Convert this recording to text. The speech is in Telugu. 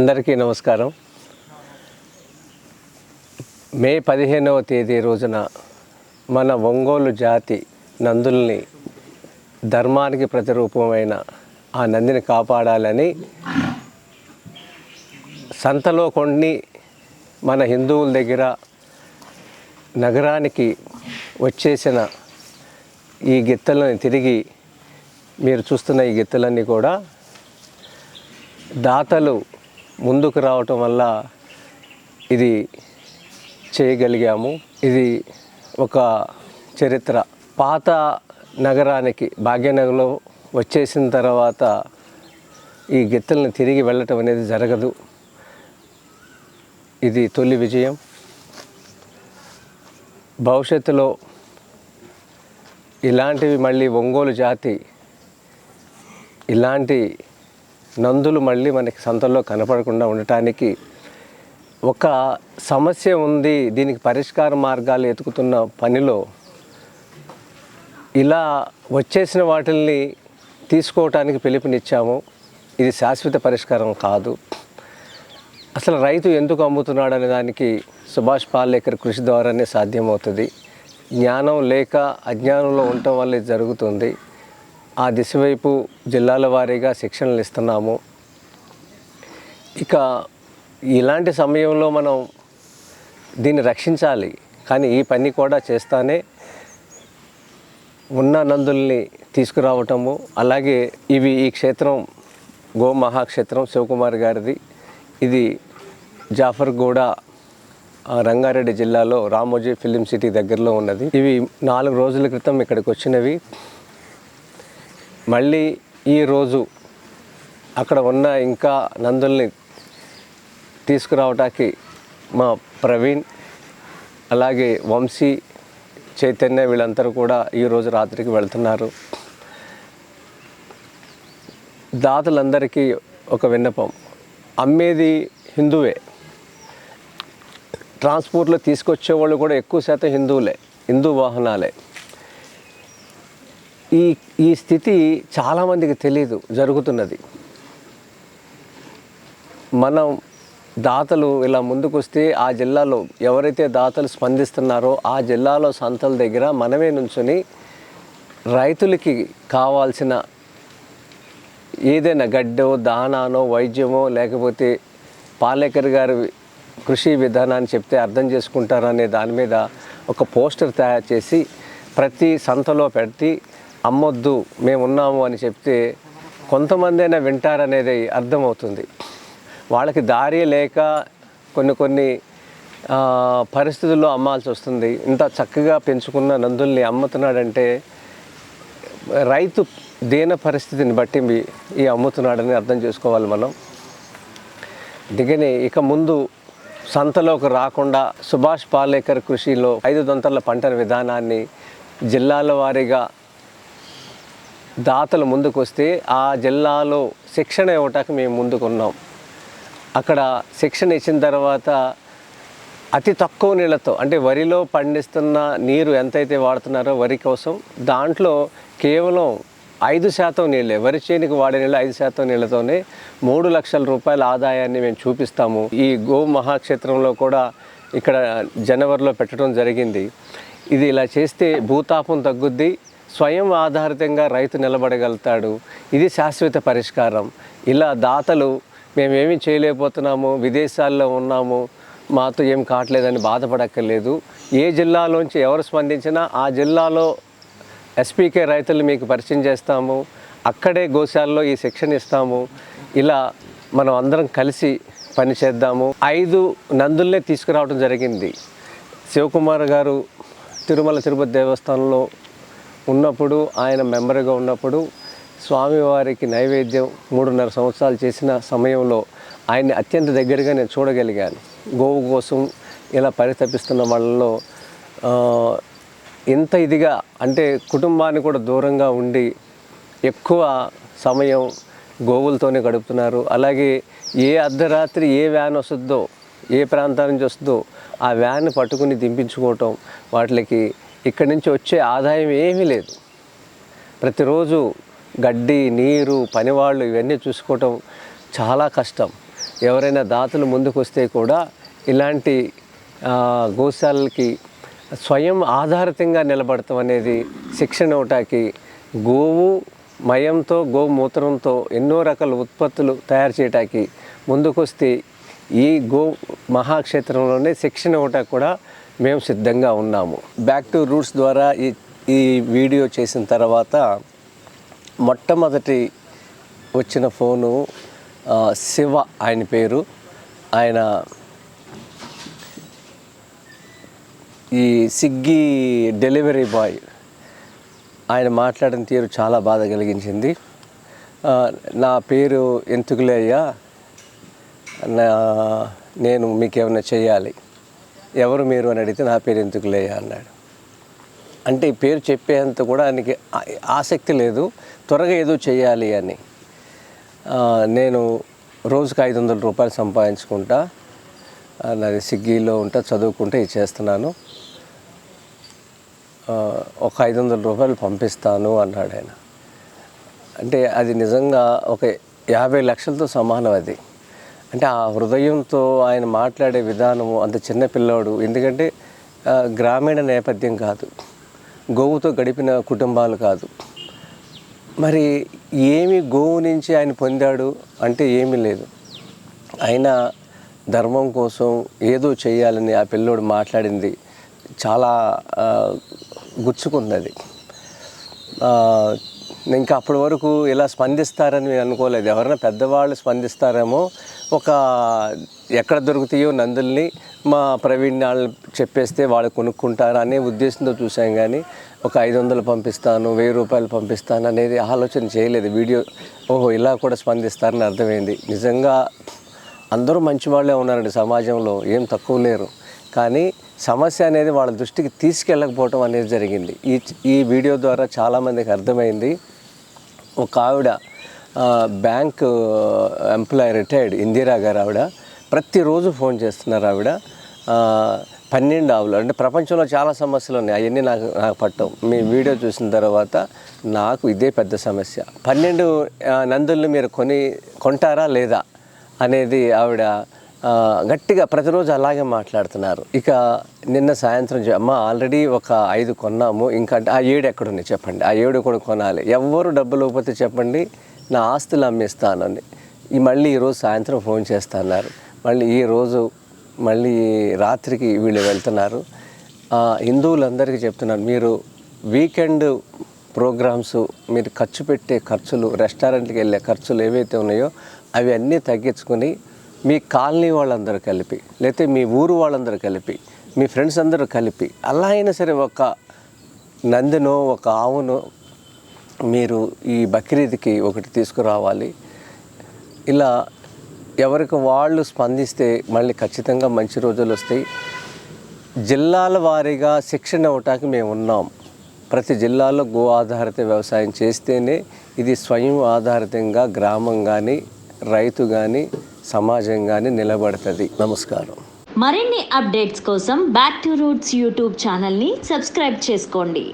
అందరికీ నమస్కారం. మే పదిహేనవ తేదీ రోజున మన ఒంగోలు జాతి నందుల్ని ధర్మానికి ప్రతిరూపమైన ఆ నందిని కాపాడాలని సంతలో కొన్ని మన హిందువుల దగ్గర నగరానికి వచ్చేసిన ఈ గిత్తలను తిరిగి మీరు చూస్తున్న ఈ గిత్తలన్నీ కూడా దాతలు ముందుకు రావటం వల్ల ఇది చేయగలిగాము. ఇది ఒక చరిత్ర. పాత నగరానికి భాగ్యనగర్లో వచ్చేసిన తర్వాత ఈ గిత్తల్ని తిరిగి వెళ్ళటం అనేది జరగదు. ఇది తొలి విజయం. భవిష్యత్తులో ఇలాంటివి మళ్ళీ ఒంగోలు జాతి ఇలాంటి నందులు మళ్ళీ మనకి సంతల్లో కనపడకుండా ఉండటానికి ఒక సమస్య ఉంది. దీనికి పరిష్కార మార్గాలు ఎతుకుతున్న పనిలో ఇలా వచ్చేసిన వాటిల్ని తీసుకోవటానికి పిలుపునిచ్చాము. ఇది శాశ్వత పరిష్కారం కాదు. అసలు రైతు ఎందుకు అమ్ముతున్నాడు అనే దానికి సుభాష్ పాలేకర్ కృషి ద్వారానే సాధ్యమవుతుంది. జ్ఞానం లేక అజ్ఞానంలో ఉండటం వల్ల జరుగుతుంది. ఆ దిశ వైపు జిల్లాల వారీగా శిక్షణలు ఇస్తున్నాము. ఇక ఇలాంటి సమయంలో మనం దీన్ని రక్షించాలి. కానీ ఈ పని కూడా చేస్తానే ఉన్న నందుల్ని తీసుకురావటము అలాగే ఇవి ఈ క్షేత్రం గో మహాక్షేత్రం శివకుమార్ గారిది. ఇది జాఫర్గూడ రంగారెడ్డి జిల్లాలో రామోజీ ఫిలిం సిటీ దగ్గరలో ఉన్నది. ఇవి నాలుగు రోజుల క్రితం ఇక్కడికి వచ్చినవి. మళ్ళీ ఈరోజు అక్కడ ఉన్న ఇంకా నందుల్ని తీసుకురావటానికి మా ప్రవీణ్ అలాగే వంశీ చైతన్య వీళ్ళందరూ కూడా ఈరోజు రాత్రికి వెళ్తున్నారు. దాతలందరికీ ఒక విన్నపం. అమ్మేది హిందువే. ట్రాన్స్పోర్ట్లో తీసుకొచ్చే వాళ్ళు కూడా ఎక్కువ శాతం హిందువులే హిందూ వాహనాలే. ఈ ఈ స్థితి చాలామందికి తెలియదు జరుగుతున్నది. మనం దాతలు ఇలా ముందుకు వస్తే ఆ జిల్లాలో ఎవరైతే దాతలు స్పందిస్తున్నారో ఆ జిల్లాలో సంతల దగ్గర మనమే నుంచుని రైతులకి కావాల్సిన ఏదైనా గడ్డో దానానో వైద్యమో లేకపోతే పాలేకర్ గారి కృషి విధానాన్ని చెప్తే అర్థం చేసుకుంటారనే దాని మీద ఒక పోస్టర్ తయారు చేసి ప్రతి సంతలో పెట్టి అమ్మొద్దు మేము ఉన్నాము అని చెప్తే కొంతమంది అయినా వింటారనేది అర్థమవుతుంది. వాళ్ళకి దారి లేక కొన్ని కొన్ని పరిస్థితుల్లో అమ్మాల్సి వస్తుంది. ఇంత చక్కగా పెంచుకున్న నందుల్ని అమ్ముతున్నాడంటే రైతు దేన పరిస్థితిని బట్టి ఈ అమ్ముతున్నాడని అర్థం చేసుకోవాలి మనం. దిగని ఇక ముందు సంతలోకి రాకుండా సుభాష్ పాలేకర్ కృషిలో ఐదు దొంతల పంటల విధానాన్ని జిల్లాల వారీగా దాతలు ముందుకు వస్తే ఆ జిల్లాలో శిక్షణ ఇవ్వటానికి మేము ముందుకున్నాం. అక్కడ శిక్షణ ఇచ్చిన తర్వాత అతి తక్కువ నీళ్ళతో అంటే వరిలో పండిస్తున్న నీరు ఎంతైతే వాడుతున్నారో వరి కోసం దాంట్లో కేవలం ఐదు శాతం నీళ్ళే వరి చేనికి వాడే నీళ్ళు ఐదు శాతం నీళ్ళతోనే మూడు లక్షల రూపాయల ఆదాయాన్ని మేము చూపిస్తాము. ఈ గో మహాక్షేత్రంలో కూడా ఇక్కడ జనవరిలో పెట్టడం జరిగింది. ఇది ఇలా చేస్తే భూతాపం తగ్గుద్ది స్వయం ఆధారితంగా రైతు నిలబడగలుగుతాడు. ఇది శాశ్వత పరిష్కారం. ఇలా దాతలు మేమేమి చేయలేకపోతున్నాము విదేశాల్లో ఉన్నాము మాతో ఏం కావట్లేదని బాధపడక్కర్లేదు. ఏ జిల్లాలోంచి ఎవరు స్పందించినా ఆ జిల్లాలో ఎస్పీకే రైతులు మీకు పరిచయం చేస్తాము. అక్కడే గోశాలలో ఈ శిక్షణ ఇస్తాము. ఇలా మనం అందరం కలిసి పని చేద్దాము. ఐదు నందుల్నే తీసుకురావడం జరిగింది. శివకుమార్ గారు తిరుమల తిరుపతి దేవస్థానంలో ఉన్నప్పుడు ఆయన మెంబర్గా ఉన్నప్పుడు స్వామివారికి నైవేద్యం మూడున్నర సంవత్సరాలు చేసిన సమయంలో ఆయన్ని అత్యంత దగ్గరగా నేను చూడగలిగాను. గోవు కోసం ఇలా పరితపిస్తున్న వాళ్ళలో ఇంత ఇదిగా అంటే కుటుంబాన్ని కూడా దూరంగా ఉండి ఎక్కువ సమయం గోవులతోనే గడుపుతున్నారు. అలాగే ఏ అర్ధరాత్రి ఏ వ్యాన్ వస్తుందో ఏ ప్రాంతం నుంచి వస్తుందో ఆ వ్యాన్ పట్టుకుని దింపించుకోవటం వాటికి ఇక్కడి నుంచి వచ్చే ఆదాయం ఏమీ లేదు. ప్రతిరోజు గడ్డి నీరు పనివాళ్ళు ఇవన్నీ చూసుకోవటం చాలా కష్టం. ఎవరైనా దాతలు ముందుకు వస్తే కూడా ఇలాంటి గోశాలకి స్వయం ఆధారితంగా నిలబడటం అనేది శిక్షణ ఒకటాకి గోవు మయంతో గోమూత్రంతో ఎన్నో రకాల ఉత్పత్తులు తయారు చేయటానికి ముందుకొస్తే ఈ గో మహాక్షేత్రంలోనే శిక్షణ ఒకటా కూడా మేము సిద్ధంగా ఉన్నాము. బ్యాక్ టు రూట్స్ ద్వారా ఈ ఈ వీడియో చేసిన తర్వాత మొట్టమొదటి వచ్చిన ఫోను శివ ఆయన పేరు. ఆయన ఈ సిగ్గి డెలివరీ బాయ్. ఆయన మాట్లాడిన తీరు చాలా బాధ కలిగించింది. నా పేరు ఎందుకులే అయ్యా? నా నేను మీకేమైనా చేయాలి ఎవరు మీరు అని అడిగితే నా పేరు ఎందుకులే అన్నాడు. అంటే ఈ పేరు చెప్పేంత కూడా ఆయనకి ఆసక్తి లేదు. త్వరగా ఏదో చేయాలి అని. నేను రోజుకి ఐదు వందల రూపాయలు సంపాదించుకుంటా. నాది స్విగ్గీలో ఉంటా చదువుకుంటే ఇది చేస్తున్నాను. ఒక ఐదు వందల రూపాయలు పంపిస్తాను అన్నాడు ఆయన. అంటే అది నిజంగా ఒక యాభై లక్షలతో సమానం అది. అంటే ఆ హృదయంతో ఆయన మాట్లాడే విధానము అంత చిన్న పిల్లోడు. ఎందుకంటే గ్రామీణ నేపథ్యం కాదు. గోవుతో గడిపిన కుటుంబాలు కాదు. మరి ఏమి గోవు నుంచి ఆయన పొందాడు అంటే ఏమీ లేదు. అయినా ధర్మం కోసం ఏదో చేయాలని ఆ పిల్లోడు మాట్లాడింది చాలా గుచ్చుకుంది గుచ్చుకున్నది. ఇంకా అప్పటి వరకు ఇలా స్పందిస్తారని నేను అనుకోలేదు. ఎవరైనా పెద్దవాళ్ళు స్పందిస్తారేమో ఒక ఎక్కడ దొరుకుతాయో నందుల్ని మా ప్రవీణ్ వాళ్ళు చెప్పేస్తే వాళ్ళు కొనుక్కుంటారా అనే ఉద్దేశంతో చూసాం కానీ ఒక ఐదు వందలు పంపిస్తాను వెయ్యి రూపాయలు పంపిస్తాను అనేది ఆలోచన చేయలేదు. వీడియో ఓహో ఇలా కూడా స్పందిస్తారని అర్థమైంది. నిజంగా అందరూ మంచి వాళ్ళే ఉన్నారండి సమాజంలో ఏం తక్కువ లేరు. కానీ సమస్య అనేది వాళ్ళ దృష్టికి తీసుకెళ్ళకపోవటం అనేది జరిగింది. ఈ ఈ వీడియో ద్వారా చాలామందికి అర్థమైంది. ఒక ఆవిడ బ్యాంక్ ఎంప్లాయ్ రిటైర్డ్ ఇందిరా గారు ఆవిడ ప్రతిరోజు ఫోన్ చేస్తున్నారు ఆవిడ. పన్నెండు ఆవులు అంటే ప్రపంచంలో చాలా సమస్యలు ఉన్నాయి. అవన్నీ నాకు నాకు పట్టవు. మీ వీడియో చూసిన తర్వాత నాకు ఇదే పెద్ద సమస్య. పన్నెండు నందుల్ని మీరు కొని కొంటారా లేదా అనేది ఆవిడ గట్టిగా ప్రతిరోజు అలాగే మాట్లాడుతున్నారు. ఇక నిన్న సాయంత్రం అమ్మ ఆల్రెడీ ఒక ఐదు కొన్నాము. ఇంకా ఆ ఏడు ఎక్కడున్నాయి చెప్పండి. ఆ ఏడు కూడా కొనాలి. ఎవ్వరు డబ్బులు లేకపోతే చెప్పండి. నా ఆస్తులు అమ్మేస్తానని. ఈ మళ్ళీ ఈరోజు సాయంత్రం ఫోన్ చేస్తున్నారు. మళ్ళీ ఈరోజు మళ్ళీ రాత్రికి వీళ్ళు వెళ్తున్నారు. హిందువులందరికీ చెప్తున్నాను మీరు వీకెండ్ ప్రోగ్రామ్స్ మీరు ఖర్చు పెట్టే ఖర్చులు రెస్టారెంట్కి వెళ్ళే ఖర్చులు ఏవైతే ఉన్నాయో అవి అన్నీ తగ్గించుకొని మీ కాలనీ వాళ్ళందరూ కలిపి లేకపోతే మీ ఊరు వాళ్ళందరూ కలిపి మీ ఫ్రెండ్స్ అందరూ కలిపి అలా అయినా సరే ఒక నందినో ఒక ఆవును మీరు ఈ బక్రీద్కి ఒకటి తీసుకురావాలి. ఇలా ఎవరికి వాళ్ళు స్పందిస్తే మళ్ళీ ఖచ్చితంగా మంచి రోజులు వస్తాయి. జిల్లాల వారీగా శిక్షణ ఇవ్వటానికి మేము ఉన్నాం. ప్రతి జిల్లాలో గో ఆధారిత వ్యవసాయం చేస్తేనే ఇది స్వయం ఆధారితంగా గ్రామం కానీ రైతు కానీ సమాజం కానీ నిలబడుతుంది. నమస్కారం. మరిన్ని అప్డేట్స్ కోసం బ్యాక్ టు రూట్స్ యూట్యూబ్ ఛానల్ని సబ్స్క్రైబ్ చేసుకోండి.